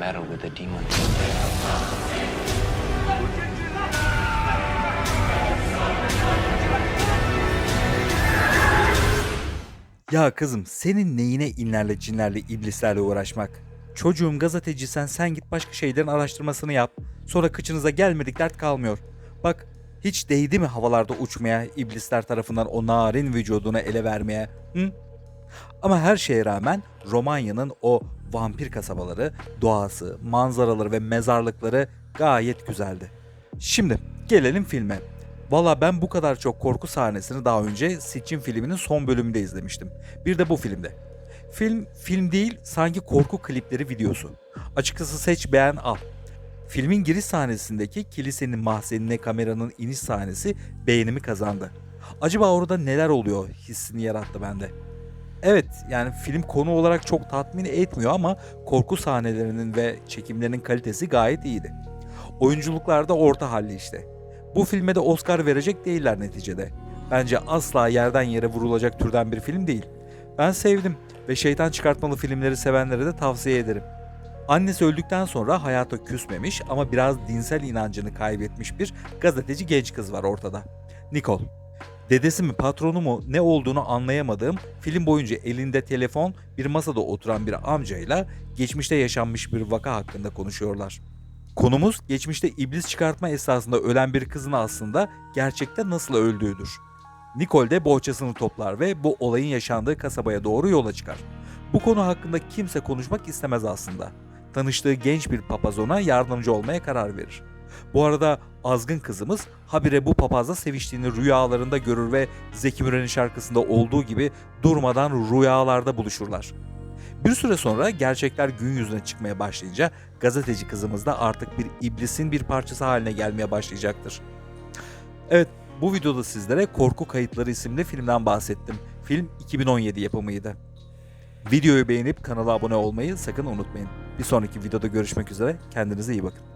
battle with a demon. Ya kızım senin neyine inlerle cinlerle iblislerle uğraşmak? Çocuğum gazetecisen sen git başka şeylerin araştırmasını yap. Sonra kıçınıza gelmedik dert kalmıyor. Bak hiç değdi mi havalarda uçmaya, iblisler tarafından o narin vücudunu ele vermeye? Hı? Ama her şeye rağmen Romanya'nın o vampir kasabaları, doğası, manzaraları ve mezarlıkları gayet güzeldi. Şimdi gelelim filme. Valla ben bu kadar çok korku sahnesini daha önce Sitchin filminin son bölümünde izlemiştim. Bir de bu filmde. Film film değil sanki korku klipleri videosu. Açıkçası seç beğen al. Filmin giriş sahnesindeki kilisenin mahzenine kameranın iniş sahnesi beğenimi kazandı. Acaba orada neler oluyor hissini yarattı bende. Evet yani film konu olarak çok tatmin etmiyor ama korku sahnelerinin ve çekimlerinin kalitesi gayet iyiydi. Oyunculuklar da orta halli işte. Bu filme de Oscar verecek değiller neticede. Bence asla yerden yere vurulacak türden bir film değil. Ben sevdim ve şeytan çıkartmalı filmleri sevenlere de tavsiye ederim. Annesi öldükten sonra hayata küsmemiş ama biraz dinsel inancını kaybetmiş bir gazeteci genç kız var ortada. Nicole. Dedesi mi patronu mu ne olduğunu anlayamadığım film boyunca elinde telefon bir masada oturan bir amcayla geçmişte yaşanmış bir vaka hakkında konuşuyorlar. Konumuz geçmişte iblis çıkartma esasında ölen bir kızın aslında gerçekte nasıl öldüğüdür. Nicole de bohçasını toplar ve bu olayın yaşandığı kasabaya doğru yola çıkar. Bu konu hakkında kimse konuşmak istemez aslında. Tanıştığı genç bir papaz ona yardımcı olmaya karar verir. Bu arada azgın kızımız habire bu papazla seviştiğini rüyalarında görür ve Zeki Müren'in şarkısında olduğu gibi durmadan rüyalarda buluşurlar. Bir süre sonra gerçekler gün yüzüne çıkmaya başlayınca gazeteci kızımız da artık bir iblisin bir parçası haline gelmeye başlayacaktır. Evet bu videoda sizlere Korku Kayıtları isimli filmden bahsettim. Film 2017 yapımıydı. Videoyu beğenip kanala abone olmayı sakın unutmayın. Bir sonraki videoda görüşmek üzere. Kendinize iyi bakın.